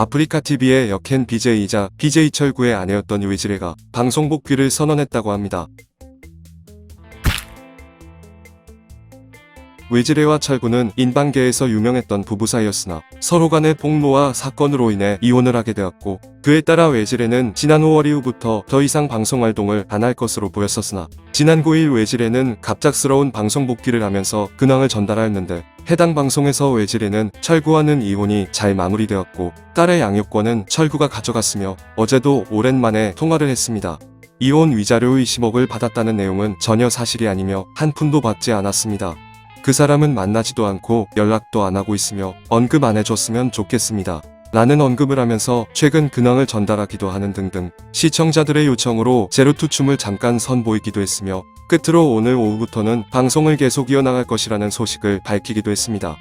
아프리카TV의 역행 BJ이자 BJ 철구의 아내였던 외지레가 방송 복귀를 선언했다고 합니다. 외지레와 철구는 인방계에서 유명했던 부부 사이였으나 서로 간의 폭로와 사건으로 인해 이혼을 하게 되었고 그에 따라 외지레는 지난 5월 이후부터 더 이상 방송 활동을 안 할 것으로 보였었으나 지난 9일 외지레는 갑작스러운 방송 복귀를 하면서 근황을 전달하였는데 해당 방송에서 외지레는 철구와는 이혼이 잘 마무리되었고 딸의 양육권은 철구가 가져갔으며 어제도 오랜만에 통화를 했습니다. 이혼 위자료 20억을 받았다는 내용은 전혀 사실이 아니며 한 푼도 받지 않았습니다. 그 사람은 만나지도 않고 연락도 안 하고 있으며 언급 안 해줬으면 좋겠습니다. 라는 언급을 하면서 최근 근황을 전달하기도 하는 등등 시청자들의 요청으로 제로투 춤을 잠깐 선보이기도 했으며 끝으로 오늘 오후부터는 방송을 계속 이어나갈 것이라는 소식을 밝히기도 했습니다.